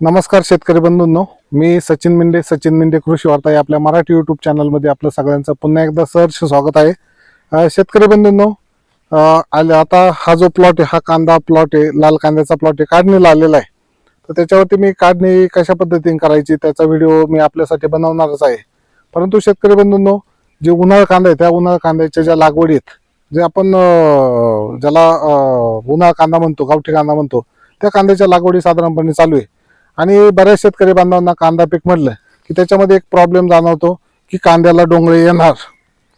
नमस्कार शेतकरी बंधूंनो. मी सचिन मिंडे सचिन मिंडे कृषी वार्ता या आपल्या मराठी युट्यूब चॅनलमध्ये आपलं सगळ्यांचं पुन्हा एकदा सहर्ष स्वागत आहे. शेतकरी बंधूंनो आले आता हा जो प्लॉट आहे हा कांदा प्लॉट आहे लाल कांद्याचा प्लॉट आहे काढणीला आलेला आहे. तर त्याच्यावरती मी काढणी कशा पद्धतीने करायची त्याचा व्हिडिओ मी आपल्यासाठी बनवणारच आहे. परंतु शेतकरी बंधूंनो जे उन्हाळ कांदा आहे त्या उन्हाळ कांद्याच्या ज्या लागवडी आहेत जे आपण ज्याला उन्हाळा कांदा म्हणतो गावठी कांदा म्हणतो त्या कांद्याच्या लागवडी साधारणपणे चालू आहे. आणि बऱ्याच शेतकरी बांधवांना कांदा पीक म्हटलं की त्याच्यामध्ये एक प्रॉब्लेम जाणवतो की कांद्याला डोंगळे येणार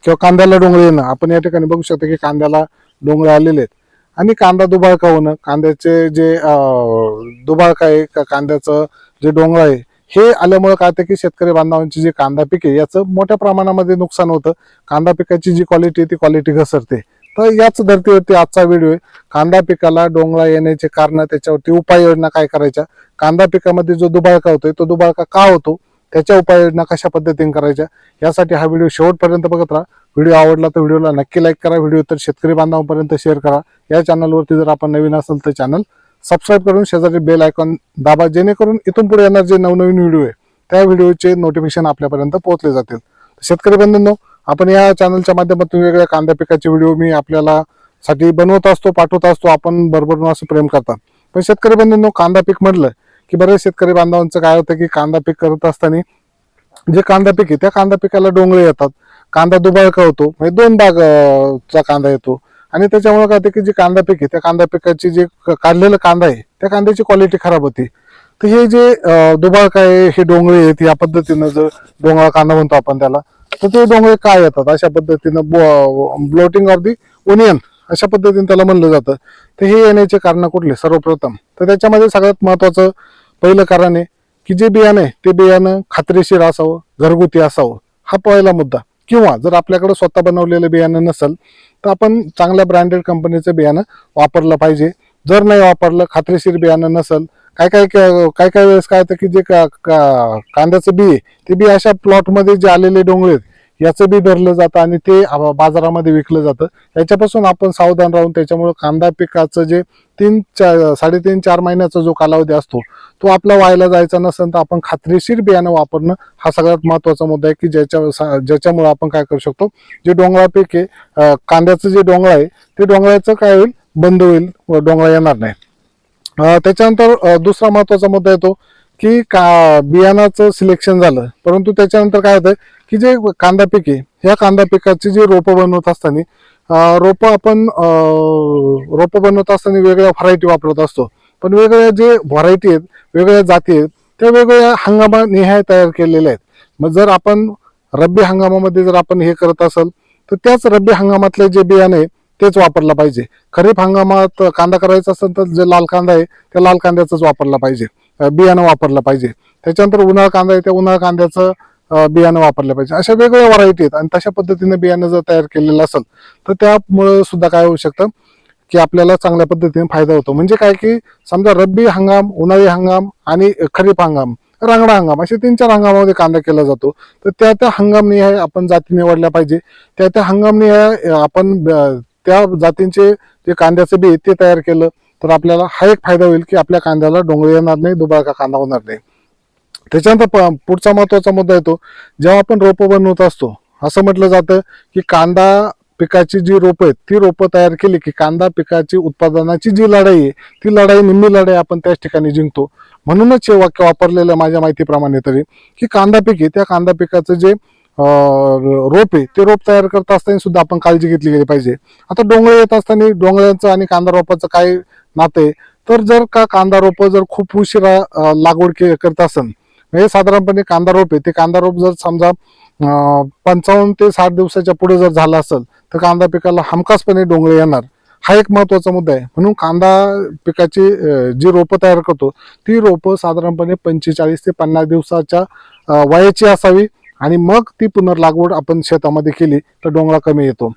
किंवा कांद्याला डोंगळे येणं. आपण या ठिकाणी बघू शकतो की कांद्याला डोंगळे आलेले आहेत. आणि कांदा दुबाळका होणं कांद्याचे जे दुबाळका आहे का कांद्याचं जे डोंगळ आहे हे आल्यामुळे काय होतं की शेतकरी बांधवांची जी कांदा पीक आहे याचं मोठ्या प्रमाणामध्ये नुकसान होतं. कांदा पिकाची जी क्वालिटी आहे ती क्वालिटी घसरते. तर याच धर्तीवरती आजचा व्हिडिओ आहे. कांदा पिकाला डोंगळा येण्याचे कारण त्याच्यावरती उपाययोजना काय करायच्या? कांदा पिकामध्ये जो दुबाळका होतोय तो दुबाळका का होतो? त्याच्या उपाययोजना कशा पद्धतीने करायच्या? यासाठी हा व्हिडिओ शेवटपर्यंत बघत राहा. व्हिडिओ आवडला तर व्हिडिओला नक्की लाईक करा. व्हिडिओ तर शेतकरी बांधवांपर्यंत शेअर करा. या चॅनलवरती जर आपण नवीन असेल तर चॅनल सबस्क्राईब करून शेजारी बेल आयकॉन दाबा जेणेकरून इथून पुढे येणार जे नवनवीन व्हिडिओ आहे त्या व्हिडिओचे नोटिफिकेशन आपल्यापर्यंत पोहोचले जातील. शेतकरी बंधूंनो आपण या चॅनलच्या माध्यमातून वेगवेगळ्या कांदा पिकाचे व्हिडिओ मी आपल्याला साठी बनवत असतो पाठवत असतो आपण बरोबर असं प्रेम करतात. पण शेतकरी बंधूंनो कांदा पीक म्हटलं की बरेच शेतकरी बांधवांचं काय होतं की कांदा पीक करत असताना जे कांदा पीक आहे त्या कांदा पिकाला डोंगळे येतात. कांदा दुबाळका होतो म्हणजे दोन भाग चा कांदा येतो. आणि त्याच्यामुळे काय होतं की जे कांदा पीक आहे त्या कांदा पिकाची जे क- काढलेलं कांदा आहे त्या कांद्याची क्वालिटी खराब होती. तर हे जे दुबाळका आहे हे डोंगळे आहेत या पद्धतीनं जर डोंगळा कांदा म्हणतो आपण त्याला तर ते डोंगरे काय येतात? अशा पद्धतीनं ब्लोटिंग ऑफ दी ओनियन अशा पद्धतीने त्याला म्हणलं जातं. तर हे येण्याचे कारण कुठले? सर्वप्रथम. तर त्याच्यामध्ये सगळ्यात महत्वाचं पहिलं कारण आहे की जे बियाणं आहे ते बियाणं खात्रीशीर असावं घरगुती असावं. हा पहिला मुद्दा. किंवा जर आपल्याकडे स्वतः बनवलेलं बियाणं नसेल तर आपण चांगल्या ब्रँडेड कंपनीचं बियाणं वापरलं पाहिजे. जर नाही वापरलं खात्रीशीर बियाणं नसेल काय काय काय काय वेळेस काय होतं की जे का- का- कांद्याचं बी आहे ते बी अशा प्लॉटमध्ये जे आलेले डोंगळे आहेत याचं बी धरलं जातं आणि ते बाजारामध्ये विकलं जातं. याच्यापासून आपण सावधान राहून त्याच्यामुळे कांदा पिकाचं जे तीन चार साडेतीन चार महिन्याचा जो कालावधी असतो तो आपला व्हायला जायचा नसेल तर आपण खात्रीशीर बियाणं वापरणं हा सगळ्यात महत्त्वाचा मुद्दा आहे की ज्याच्या सा- ज्याच्यामुळे आपण काय करू शकतो? जे डोंगळा पीक आहे कांद्याचं जे डोंगळ आहे ते डोंगळाचं काय होईल? बंद होईल व डोंगळा येणार नाही. त्याच्यानंतर दुसरा महत्त्वाचा मुद्दा येतो की का बियाणाचं सिलेक्शन झालं. परंतु त्याच्यानंतर काय होतं की जे कांदा पिके ह्या कांदा पिकाची जी रोपं बनवत असताना रोपं आपण रोपं बनवत असताना वेगळ्या व्हरायटी वापरत असतो. पण वेगवेगळ्या जे व्हरायटी आहेत वेगवेगळ्या जाती आहेत त्या वेगवेगळ्या हंगामानिहाय तयार केलेल्या आहेत. मग जर आपण रब्बी हंगामामध्ये जर आपण हे करत असेल तर त्याच रब्बी हंगामातले जे बियाणे आहे तेच वापरला पाहिजे. खरीप हंगामात कांदा करायचा असेल तर जे लाल कांदा आहे त्या लाल कांद्याचंच वापरला पाहिजे. बियाणं वापरलं पाहिजे. त्याच्यानंतर उन्हाळा कांदा आहे त्या उन्हाळा कांद्याचं बियाणं वापरलं पाहिजे. अशा वेगवेगळ्या व्हरायटी आहेत आणि तशा पद्धतीने बियाणं जर तयार केलेलं असेल तर त्यामुळे सुद्धा काय होऊ शकतं? की आपल्याला चांगल्या पद्धतीने फायदा होतो. म्हणजे काय की समजा रब्बी हंगाम उन्हाळी हंगाम आणि खरीप हंगाम रांगडा हंगाम असे तीन चार हंगामामध्ये कांदा केला जातो. तर त्या त्या हंगामनिहाय आपण जाती निवडल्या पाहिजे. त्या त्या हंगामनिहाय आपण त्या जातींचे जे कांद्याचं बी ते तयार केलं तर आपल्याला हा एक फायदा होईल की आपल्या कांद्याला डोंगळे येणार नाही दुबाळका कांदा होणार नाही. त्याच्यानंतर प- पुढचा महत्त्वाचा मुद्दा येतो जेव्हा आपण रोपं बनवत असतो असं म्हटलं जातं की कांदा पिकाची जी रोपं आहेत ती रोपं तयार केली की कांदा पिकाची उत्पादनाची जी लढाई आहे ती लढाई निम्मी लढाई आपण त्याच ठिकाणी जिंकतो. म्हणूनच हे वाक्य वापरलेलं माझ्या माहितीप्रमाणे तरी की कांदा पीक आहे त्या कांदा पिकाचं जे रोप आहे ते रोप तयार करत असताना सुद्धा आपण काळजी घेतली गेली पाहिजे. आता डोंगळे येत असताना डोंगळ्यांचं आणि कांदा रोपाचं काय नातं आहे? तर जर का कांदा रोप जर खूप उशिरा लागवड के करत असेल म्हणजे साधारणपणे कांदा रोप आहे ते कांदा रोप जर समजा पंचावन्न ते साठ दिवसाच्या पुढे जर झालं असेल तर कांदा पिकाला हमखासपणे डोंगळे येणार. हा एक महत्त्वाचा मुद्दा आहे. म्हणून कांदा पिकाची जी रोपं तयार करतो ती रोपं साधारणपणे पंचेचाळीस ते पन्नास दिवसाच्या वयाची असावी. आणि मग ती पुनर्लागवड आपण शेतामध्ये केली तर डोंगरा कमी येतो.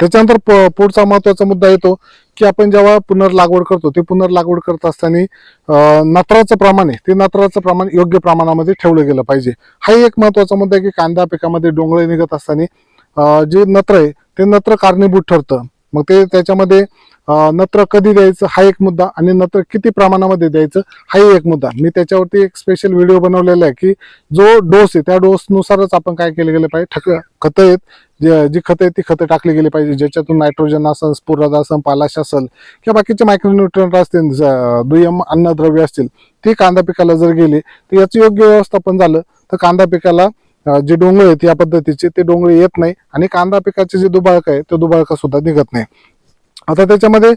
त्याच्यानंतर प- पुढचा महत्त्वाचा मुद्दा येतो की आपण जेव्हा पुनर्लागवड करतो ते पुनर्लागवड करत असताना नत्राचं प्रमाण आहे ते नत्राचं प्रमाण योग्य प्रमाणामध्ये ठेवलं गेलं पाहिजे. हा एक महत्त्वाचा मुद्दा आहे की कांदा पिकामध्ये डोंगळे निघत असताना जे नत्र आहे ते नत्र कारणीभूत ठरतं. मग ते त्याच्यामध्ये नत्र कधी द्यायचं? हा एक मुद्दा आणि नत्र किती प्रमाणामध्ये द्यायचं? हाही एक मुद्दा. मी त्याच्यावरती एक स्पेशल व्हिडिओ बनवलेला आहे की जो डोस आहे त्या डोसनुसारच आपण काय केलं गेलं पाहिजे? ठक खतं आहेत. जे- जी खतं आहेत ती खतं टाकली गेली पाहिजे. ज्याच्यातून नायट्रोजन असेल स्पुरद असेल पालाश असेल किंवा बाकीचे मायक्रोन्युट्रंट असतील ज- दुय्यम अन्नद्रव्य असतील ती कांदा पिकाला जर गेली तर याचं योग्य व्यवस्थापन झालं तर कांदा पिकाला जे डोंगळे आहेत या पद्धतीचे ते डोंगळे येत नाही आणि कांदा पिकाचे जे दुबाळक आहे ते दुबाळका सुद्धा निघत नाही. आता त्याच्यामध्ये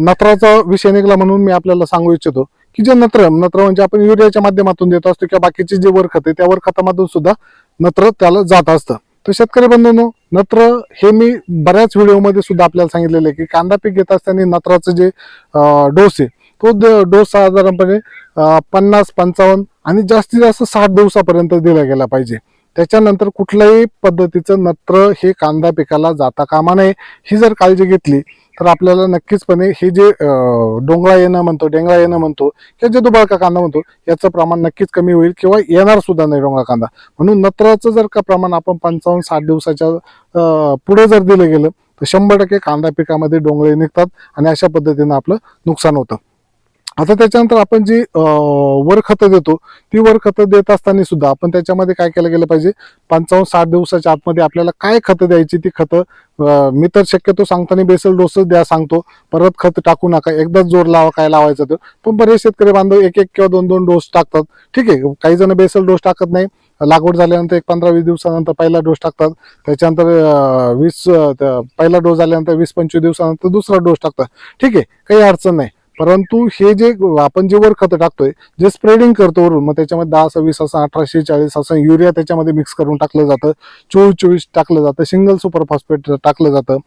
नत्राचा विषय निघाला म्हणून मी आपल्याला सांगू इच्छितो की जे नत्र नत्र म्हणजे आपण युरियाच्या माध्यमातून देत असतो किंवा बाकीचे जे वर खत आहे त्या वर खतामधून सुद्धा नत्र त्याला जात असतं. तर शेतकरी बंधूंनो नत्र हे मी बऱ्याच व्हिडिओमध्ये सुद्धा आपल्याला सांगितलेलं आहे की कांदा पीक घेत असताना नत्राचं जे डोस आहे तो डोस साधारणपणे पन्नास पंचावन्न आणि जास्तीत जास्त साठ दिवसापर्यंत दिला गेला पाहिजे. त्याच्यानंतर कुठल्याही पद्धतीचं नत्र हे कांदा पिकाला जाता कामा नये ही जर काळजी घेतली तर आपल्याला नक्कीचपणे हे जे डोंगळा येणं म्हणतो डेंगळा येणं म्हणतो किंवा जे दुबाळका कांदा म्हणतो याचं प्रमाण नक्कीच कमी होईल किंवा येणार सुद्धा नाही डोंगळा कांदा. म्हणून नत्राचं जर का प्रमाण आपण पंचावन्न साठ दिवसाच्या पुढे जर दिलं गेलं तर शंभर टक्के कांदा पिकामध्ये डोंगळे निघतात आणि अशा पद्धतीनं आपलं नुकसान होतं. आता त्याच्यानंतर आपण जी वर खतं देतो ती वर खतं देत असताना सुद्धा आपण त्याच्यामध्ये काय केलं गेलं पाहिजे? पंचावन्न साठ दिवसाच्या आतमध्ये आपल्याला काय खतं द्यायची? ती खतं मी तर शक्यतो सांगताना बेसल डोसच द्या सांगतो. परत खत टाकू नका. एकदाच जोर लावा काय लावायचं तर. पण बरेच शेतकरी बांधव एक एक किंवा दोन दोन डोस टाकतात. ठीक आहे काही जण बेसल डोस टाकत नाही. लागवड झाल्यानंतर एक पंधरा वीस दिवसानंतर पहिला डोस टाकतात. त्याच्यानंतर वीस पहिला डोस झाल्यानंतर वीस पंचवीस दिवसानंतर दुसरा डोस टाकतात. ठीक आहे काही अडचण नाही. परंतु हे जे आपण जे वर खतं टाकतोय जे स्प्रेडिंग करतो वरून मग त्याच्यामध्ये दहा सव्वीस असं अठराशे चाळीस असं युरिया त्याच्यामध्ये मिक्स करून टाकलं जातं चोवीस चोवीस टाकलं जातं सिंगल सुपर फॉस्फेट टाकलं जातं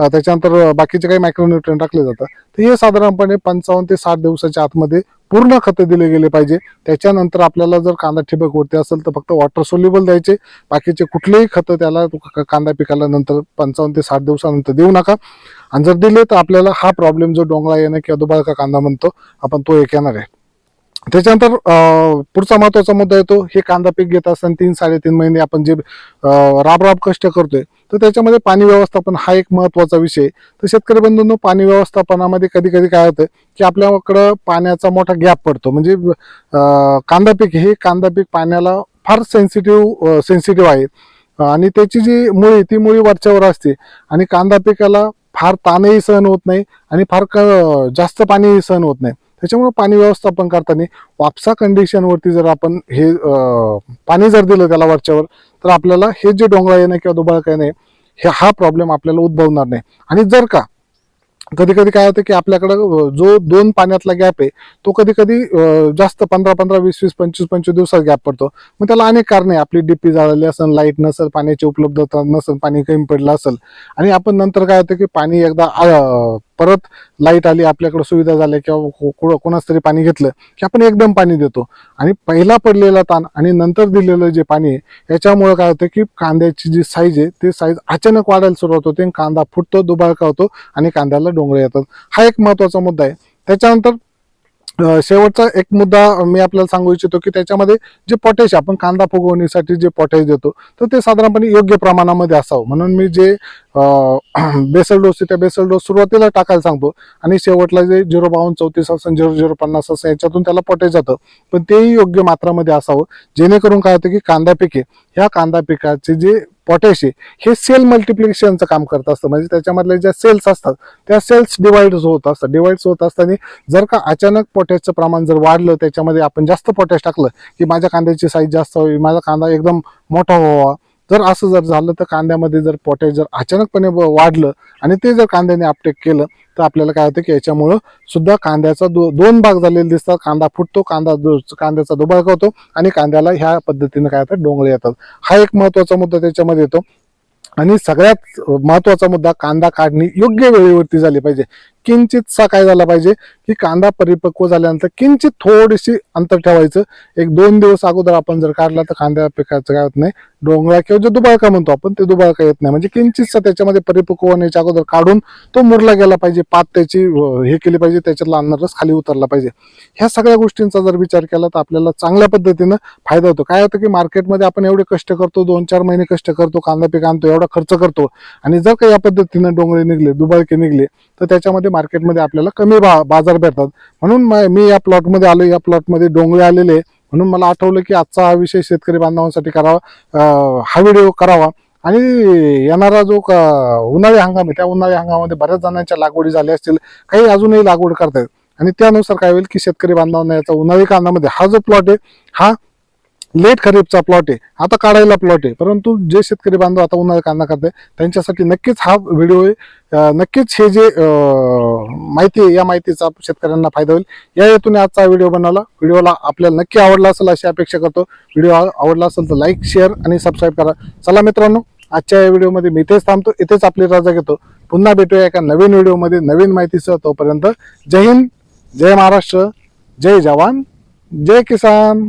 त्याच्यानंतर बाकीचे काही मायक्रोन्युट्रियन टाकलं जातं. तर हे साधारणपणे पंचावन्न ते साठ दिवसाच्या आतमध्ये पूर्ण खतं दिले गेले पाहिजे. त्याच्यानंतर आपल्याला जर कांदा ठिबक वरती असेल तर फक्त वॉटर सोल्युबल द्यायचे. बाकीचे कुठलेही खतं त्याला कांदा पिकाला नंतर पंचावन्न ते साठ दिवसानंतर देऊ नका. आणि जर दिले तर आपल्याला हा प्रॉब्लेम जो डोंगळा येणं किंवा दुबाळका कांदा म्हणतो आपण तो एक येणार आहे. त्याच्यानंतर पुढचा महत्त्वाचा मुद्दा येतो हे कांदा पीक घेत असताना तीन साडेतीन महिने आपण जे राबराब कष्ट करतोय तर त्याच्यामध्ये पाणी व्यवस्थापन हा एक महत्त्वाचा विषय. तर शेतकरी बंधूंनो पाणी व्यवस्थापनामध्ये कधी कधी काय होतं की आपल्याकडं पाण्याचा मोठा गॅप पडतो. म्हणजे कांदा पीक हे कांदा पीक पाण्याला फार सेन्सिटिव्ह सेन्सिटिव्ह आहे. आणि त्याची जी मुळी ती मुळी वरच्यावर असते. आणि कांदा पिकाला फार ताणही सहन होत नाही आणि फार क- जास्त पाणीही सहन होत नाही. त्याच्यामुळे पाणी व्यवस्थापन करताना वापसा कंडिशनवरती जर आपण हे पाणी जर दिलं त्याला वरच्यावर तर आपल्याला हे जे डोंगळा येणं किंवा दुबाळका येणे हे हा प्रॉब्लेम आपल्याला उद्भवणार नाही. आणि जर का कधी कधी काय होतं की आपल्याकडं जो दोन पाण्यातला गॅप आहे तो कधी कधी जास्त पंधरा पंधरा वीस वीस पंचवीस पंचवीस दिवसात गॅप पडतो. मग त्याला अनेक कारणे आहे. आपली डीपी जाळली असेल लाइट नसेल पाण्याची उपलब्धता नसेल पाणी कमी पडलं असेल. आणि आपण नंतर काय होतं की पाणी एकदा परत लाइट आली आपल्याकडे सुविधा झाल्या किंवा को- कोणाच तरी पाणी घेतलं की आपण एकदम पाणी देतो. आणि पहिला पडलेला ताण आणि नंतर दिलेलं जे पाणी आहे याच्यामुळे काय होतं की कांद्याची जी साईज आहे ते साईज अचानक वाढायला सुरुवात होते आणि कांदा फुटतो दुबाळका होतो आणि कांद्याला डोंगळे येतात. हा एक महत्त्वाचा मुद्दा आहे. त्याच्यानंतर शेवटचा एक मुद्दा मी आपल्याला सांगू इच्छितो की त्याच्यामध्ये जे पोटॅश आपण कांदा फुगवणीसाठी जे पोटॅश देतो तर ते साधारणपणे योग्य प्रमाणामध्ये असावं. म्हणून मी जे बेसल डोस त्या बेसल डोस सुरुवातीला टाकायला सांगतो आणि शेवटला जे झिरो बावन्न चौतीस असं झिरो झिरो पन्नास असं याच्यातून त्याला पोटॅश जातं. पण तेही योग्य मात्रामध्ये असावं. जेणेकरून काय होतं की कांदा पिके ह्या कांदा पिकाचे जे पोटॅश हे सेल मल्टिप्लिकेशनचं काम करत असतं. म्हणजे त्याच्यामधले ज्या सेल्स असतात त्या सेल्स डिवाइड होत असतात. डिवाइड होत असताना जर का अचानक पोटॅशचं प्रमाण जर वाढलं त्याच्यामध्ये आपण जास्त पोटॅश टाकलं की माझ्या कांद्याची साईज जास्त व्हावी माझा कांदा एकदम मोठा व्हावा जर असं जर झालं तर कांद्यामध्ये जर पोटॅश जर अचानकपणे ब- वाढलं आणि ते जर कांद्याने अपटेक केलं तर आपल्याला काय होतं की याच्यामुळं सुद्धा कांद्याचा दो, दोन भाग झालेले दिसतात. कांदा फुटतो कांदा दु- कांद्याचा दुबाळका होतो आणि कांद्याला ह्या पद्धतीने काय होतं डोंगळे येतात. हा एक महत्त्वाचा मुद्दा त्याच्यामध्ये येतो. आणि सगळ्यात महत्त्वाचा मुद्दा कांदा काढणी योग्य वेळेवरती झाली पाहिजे. किंचितसा काय झाला पाहिजे. की कांदा परिपक्व झाल्यानंतर किंचित थोडीशी अंतर ठेवायचं. एक दोन दिवस अगोदर आपण जर काढला तर कांद्या पिकाचं काय होत नाही. डोंगळा किंवा जो दुबाळका म्हणतो आपण ते दुबाळका येत नाही. म्हणजे किंचितसा त्याच्यामध्ये परिपक्व होण्याच्या अगोदर काढून तो मुरला गेला पाहिजे. पात त्याची हे केली पाहिजे. त्याच्यातला अन्नरस खाली उतरला पाहिजे. ह्या सगळ्या गोष्टींचा जर विचार केला तर आपल्याला चांगल्या पद्धतीनं फायदा होतो. काय होतं की मार्केटमध्ये आपण एवढे कष्ट करतो दोन चार महिने कष्ट करतो कांदा पीक आणतो एवढा खर्च करतो. आणि जर का या पद्धतीनं डोंगरे निघले दुबाळके निघले तर त्याच्यामध्ये मार्केटमध्ये आपल्याला कमी बा बाजार भेटतात. म्हणून म- मी या प्लॉटमध्ये आलो या प्लॉटमध्ये डोंगरे आलेले आहे. म्हणून मला आठवलं की आजचा हा विषय शेतकरी बांधवांसाठी करावा हा व्हिडिओ करावा. आणि येणारा जो क- उन्हाळी हंगाम आहे त्या उन्हाळी हंगामामध्ये बऱ्याच जणांच्या लागवडी झाल्या असतील. काही अजूनही लागवड करतायत. आणि त्यानुसार काय होईल की शेतकरी बांधवांना याचा उन्हाळी कांदामध्ये हा जो प्लॉट आहे हा लेट खरीपचा प्लॉट आहे. आता काढायला प्लॉट आहे. परंतु जे शेतकरी बांधव आता उन्हाळा कांदा करताय त्यांच्यासाठी नक्कीच हा व्हिडिओ आहे. नक्कीच हे जे माहिती आहे या माहितीचा शेतकऱ्यांना फायदा होईल. या हेतून आजचा व्हिडिओ बनवला. व्हिडिओला आपल्याला नक्की आवडला असेल अशी अपेक्षा करतो. व्हिडिओ आवडला असेल तर लाईक शेअर आणि सबस्क्राईब करा. चला मित्रांनो आजच्या या व्हिडिओमध्ये मी इथेच थांबतो. इथेच आपली रजा घेतो. पुन्हा भेटूया एका नवीन व्हिडिओमध्ये नवीन माहितीसह तोपर्यंत. जय हिंद जय महाराष्ट्र जय जवान जय किसान.